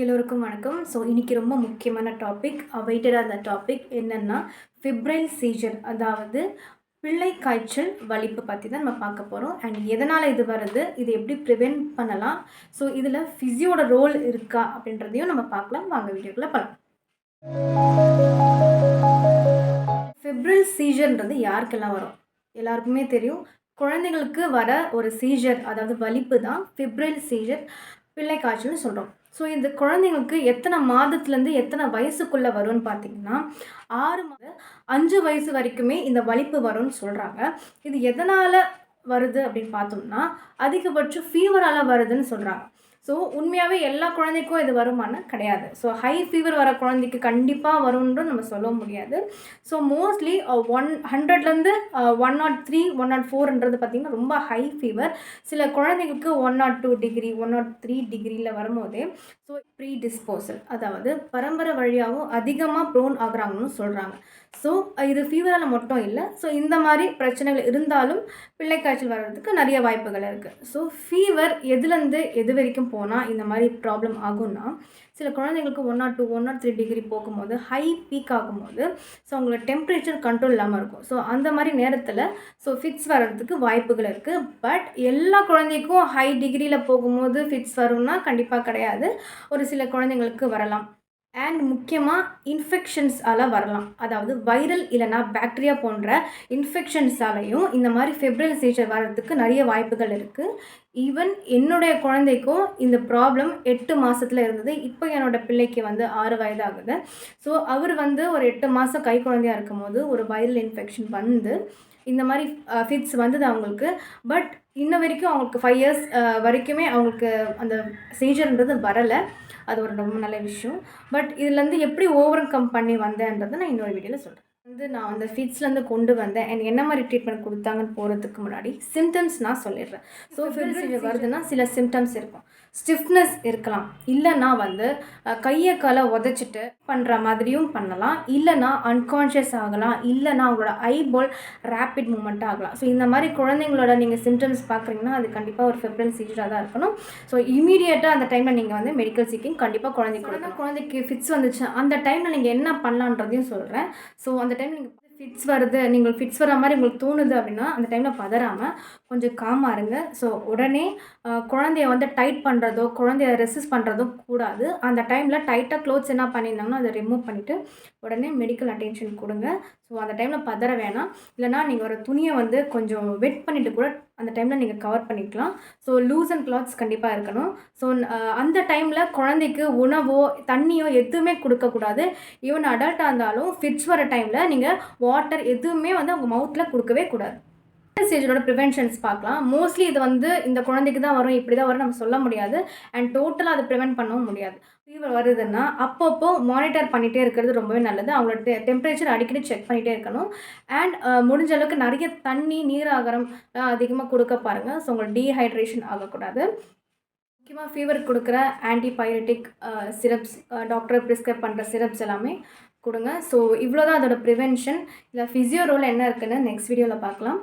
எல்லோருக்கும் வணக்கம். ஸோ இன்றைக்கி ரொம்ப முக்கியமான டாபிக் அவைட்டடாக அந்த டாபிக் என்னென்னா ஃபிப்ரைல் சீஜர் அதாவது பிள்ளை காய்ச்சல் வலிப்பு பற்றி தான் நம்ம பார்க்க போகிறோம் அண்ட் எதனால் இது வருது? இது எப்படி ப்ரிவென்ட் பண்ணலாம்? ஸோ இதில் ஃபிசியோட ரோல் இருக்கா அப்படின்றதையும் நம்ம பார்க்கலாம். வாங்க வீடியோக்குள்ளே போகலாம் ஃபிப்ரில் சீஜர்ன்றது யாருக்கெல்லாம் வரும்? எல்லாருக்குமே தெரியும். குழந்தைங்களுக்கு வர ஒரு சீஜர் அதாவது வலிப்பு தான் ஃபிப்ரைல் சீஜர் பிள்ளை காய்ச்சல்னு சொல்கிறோம் ஸோ இந்த குழந்தைங்களுக்கு எத்தனை மாதத்துலேருந்து எத்தனை வயசுக்குள்ளே வரும்னு பார்த்தீங்கன்னா ஆறு மாத அஞ்சு வயசு வரைக்குமே இந்த வலிப்பு வரும்னு சொல்கிறாங்க இது எதனால் வருது அப்படின்னு பார்த்தோம்னா அதிகபட்சம் ஃபீவரால் வருதுன்னு சொல்கிறாங்க ஸோ உண்மையாகவே எல்லா குழந்தைக்கும் இது வருமானு கிடையாது. ஸோ ஹை ஃபீவர் வர குழந்தைக்கு கண்டிப்பாக வரும்னு நம்ம சொல்ல முடியாது. ஸோ மோஸ்ட்லி ஒன் ஹண்ட்ரட்லேருந்து one nought three one nought ஃபோர்ன்றது பார்த்திங்கன்னா ரொம்ப ஹை ஃபீவர் சில குழந்தைங்களுக்கு one nought two degree one nought three டிகிரியில் வரும்போதே ஸோ ப்ரீ டிஸ்போசல் அதாவது பரம்பரை வழியாகவும் அதிகமாக ப்ரோன் ஆகுறாங்கன்னு சொல்கிறாங்க ஸோ இது ஃபீவரால் மட்டும் இல்லை. ஸோ இந்த மாதிரி பிரச்சனைகள் இருந்தாலும் பிள்ளை காய்ச்சல் வர்றதுக்கு நிறைய வாய்ப்புகள் இருக்குது ஸோ ஃபீவர் எதுலேருந்து எது வரைக்கும் போனால் இந்த மாதிரி ப்ராப்ளம் ஆகும்னா சில குழந்தைங்களுக்கு one nought two one nought three degree போகும்போது ஹை பீக் ஆகும்போது ஸோ அவங்களோட டெம்பரேச்சர் கண்ட்ரோல் இல்லாமல் இருக்கும். ஸோ அந்த மாதிரி நேரத்தில் ஸோ ஃபிட்ஸ் வர்றதுக்கு வாய்ப்புகள் இருக்குது பட் எல்லா குழந்தைக்கும் ஹை டிகிரியில் போகும்போது ஃபிட்ஸ் வரும்னா கண்டிப்பாக கிடையாது. ஒரு சில குழந்தைங்களுக்கு வரலாம். அண்ட் முக்கியமாக இன்ஃபெக்ஷன்ஸால் வரலாம். அதாவது வைரல் இல்லைனா பாக்டீரியா போன்ற இன்ஃபெக்ஷன்ஸாலையும் இந்த மாதிரி ஃபெப்ரல் சீச்சர் வர்றதுக்கு நிறைய வாய்ப்புகள் இருக்குது ஈவன் என்னுடைய குழந்தைக்கும் இந்த ப்ராப்ளம் எட்டு மாதத்தில் இருந்தது. இப்போ என்னோடய பிள்ளைக்கு வந்து ஆறு வயதாகுது. ஸோ அவர் வந்து ஒரு எட்டு மாதம் கை குழந்தையாக இருக்கும்போது ஒரு வைரல் இன்ஃபெக்ஷன் வந்து இந்த மாதிரி ஃபிட்ஸ் வந்தது அவங்களுக்கு. பட் இன்ன வரைக்கும் அவங்களுக்கு ஃபைவ் இயர்ஸ் வரைக்குமே அவங்களுக்கு அந்த சீஜர்ன்றது வரலை. அது ஒரு ரொம்ப நல்ல விஷயம். பட் இதுலேருந்து எப்படி ஓவர் கம் பண்ணி வந்தேன்றதை நான் இன்னொரு வீடியோவில் சொல்கிறேன் வந்து நான் அந்த ஃபிட்ஸ்லேருந்து கொண்டு வந்தேன். அண்ட் என்ன மாதிரி ட்ரீட்மெண்ட் கொடுத்தாங்கன்னு போகிறதுக்கு முன்னாடி சிம்டம்ஸ் நான் சொல்லிடுறேன். ஸோ ஃபிப்ரல் வருதுன்னா சில சிம்டம்ஸ் இருக்கும். ஸ்டிஃப்னஸ் இருக்கலாம். இல்லைன்னா வந்து கையை காலை உதச்சிட்டு பண்ணுற மாதிரியும் பண்ணலாம். இல்லைனா அன்கான்ஷியஸ் ஆகலாம். இல்லைனா அவங்களோட ஐபால் ரேப்பிட் மூமெண்ட் ஆகலாம். ஸோ இந்த மாதிரி குழந்தைங்களோட நீங்கள் சிம்டம்ஸ் பார்க்குறீங்கன்னா அது கண்டிப்பாக ஒரு ஃபெப்ரல் சீஜராக தான் இருக்கணும். ஸோ இமீடியட்டாக அந்த டைமில் நீங்கள் வந்து மெடிக்கல் சீக்கிங் கண்டிப்பாக குழந்தைக்கு குழந்தைக்கு ஃபிட்ஸ் வந்துச்சு. அந்த டைமில் நீங்கள் என்ன பண்ணலான்றதையும் சொல்கிறேன் ஸோ அந்த டைம் நீங்கள் ஃபிட்ஸ் வருது நீங்கள் ஃபிட்ஸ் வர மாதிரி உங்களுக்கு தோணுது அப்படின்னா அந்த டைமில் பதறாமல் கொஞ்சம் காமாக இருங்க. ஸோ உடனே குழந்தைய வந்து டைட் பண்ணுறதோ குழந்தைய ரெசிஸ் பண்ணுறதோ கூடாது. அந்த டைமில் டைட்டாக க்ளோத்ஸ் என்ன பண்ணியிருந்தாங்கன்னா அதை ரிமூவ் பண்ணிவிட்டு உடனே மெடிக்கல் அட்டென்ஷன் கொடுங்க. ஸோ அந்த டைமில் பதற வேணாம். இல்லைனா நீங்கள் ஒரு துணியை வந்து கொஞ்சம் வெட் பண்ணிவிட்டு கூட அந்த டைமில் நீங்கள் கவர் பண்ணிக்கலாம். ஸோ லூஸ் அண்ட் கிளாத்ஸ் கண்டிப்பாக இருக்கணும். ஸோ அந்த டைமில் குழந்தைக்கு உணவோ தண்ணியோ எதுவுமே கொடுக்கக்கூடாது ஈவன் அடல்ட்டாக இருந்தாலும் ஃபிட்ஸ் வர டைமில் நீங்கள் வாட்டர் எதுவுமே வந்து அவங்க மவுத்தில் கொடுக்கவே கூடாது. ஸ்டேஜோட ப்ரிவென்ஷன்ஸ் பார்க்கலாம். மோஸ்ட்லி இது வந்து இந்த குழந்தைக்கு தான் வரும் இப்படி தான் வரும் நம்ம சொல்ல முடியாது. அண்ட் டோட்டலாக அதை ப்ரிவென்ட் பண்ணவும் முடியாது. ஃபீவர் வருதுன்னா அப்பப்போ மானிட்டர் பண்ணிகிட்டே இருக்கிறது ரொம்பவே நல்லது. அவங்களோட டெ டெம்பரேச்சர் அடிக்கடி செக் பண்ணிகிட்டே இருக்கணும். அண்ட் முடிஞ்ச அளவுக்கு நிறைய தண்ணி நீராகரம் அதிகமாக கொடுக்க பாருங்கள் ஸோ உங்களுக்கு டீஹைட்ரேஷன் ஆகக்கூடாது. முக்கியமாக ஃபீவர் கொடுக்குற ஆன்டிபயோட்டிக் சிரப்ஸ் டாக்டர் ப்ரிஸ்கிரைப் பண்ணுற சிரப்ஸ் எல்லாமே கொடுங்க. ஸோ இவ்வளோ தான் அதோட ப்ரிவென்ஷன் இல்லை ஃபிசியோ ரோல் என்ன இருக்குன்னு நெக்ஸ்ட் வீடியோவில் பார்க்கலாம்.